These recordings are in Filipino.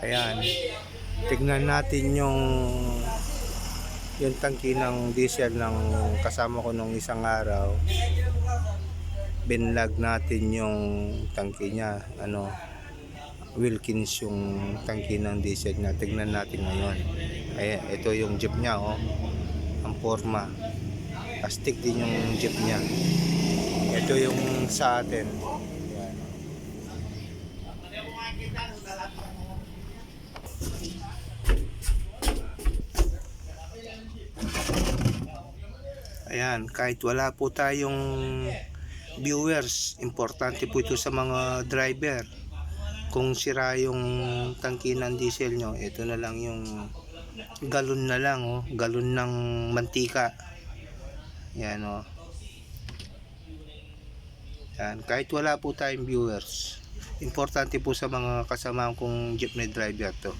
Ayan. Tignan natin yung yung tangki ng diesel ng kasama ko nung isang araw. Binlag natin yung tangki niya. Ano, Wilkins yung tangki ng diesel niya. Tignan natin ngayon. Ayan, ito yung jeep niya, oh. Ang forma. Astig din yung jeep niya. Ito yung sa atin. Ayan. Ayan, kahit wala po tayong viewers, importante po ito sa mga driver. Kung sira yung tangki ng diesel nyo, ito na lang yung galon na lang, oh, galon ng mantika. Yan, oh. Yan, kahit wala po tayong viewers, importante po sa mga kasama kong jeepney driver to.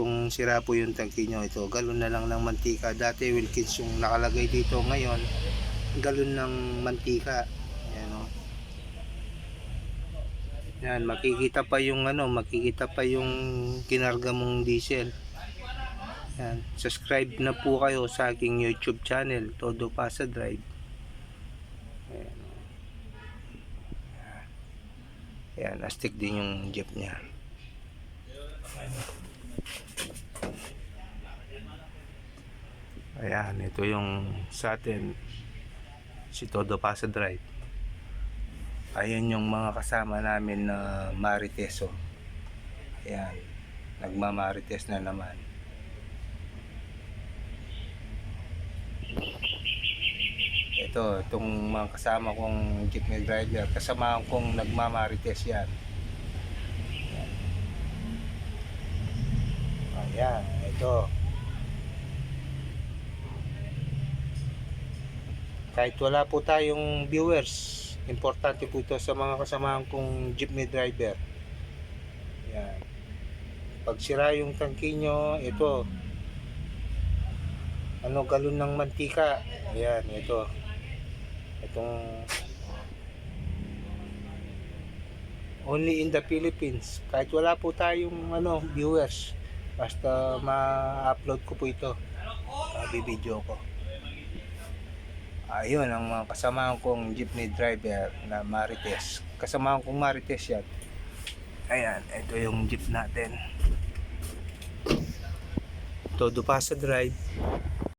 Kung sira po yung tangki nyo, ito, galon na lang ng mantika. Dati Wilkins yung nakalagay dito ngayon, galon ng mantika. Yan, oh. Yan, makikita pa yung ano, makikita pa yung kinarga mong diesel. Yan, subscribe na po kayo sa aking YouTube channel, Todo Pasa Drive. Ayan. Ayan, astig din yung jeep niya. Ayan, ito yung sa atin si Todo Pasa Drive. Ayan yung mga kasama namin na Mariteso. Ayan, nagmamarites na naman. Ito, itong mga kasama kong jeepney driver, kasama kong nagmamarites yan. Ayan, ito. Kahit wala po tayong viewers, importante po ito sa mga kasamahan kong jeepney driver. Yan. Pag sira yung tangki nyo, ito. Ano, galon ng mantika. Ayan, ito. Itong only in the Philippines. Kahit wala po tayong ano, viewers. Basta ma-upload ko po ito. Sabi-video ko. Ayun, ang mga kasamahan kong jeepney driver na Marites. Kasamahan kong Marites yan. Ayan, ito yung jeep natin. Todo pa drive.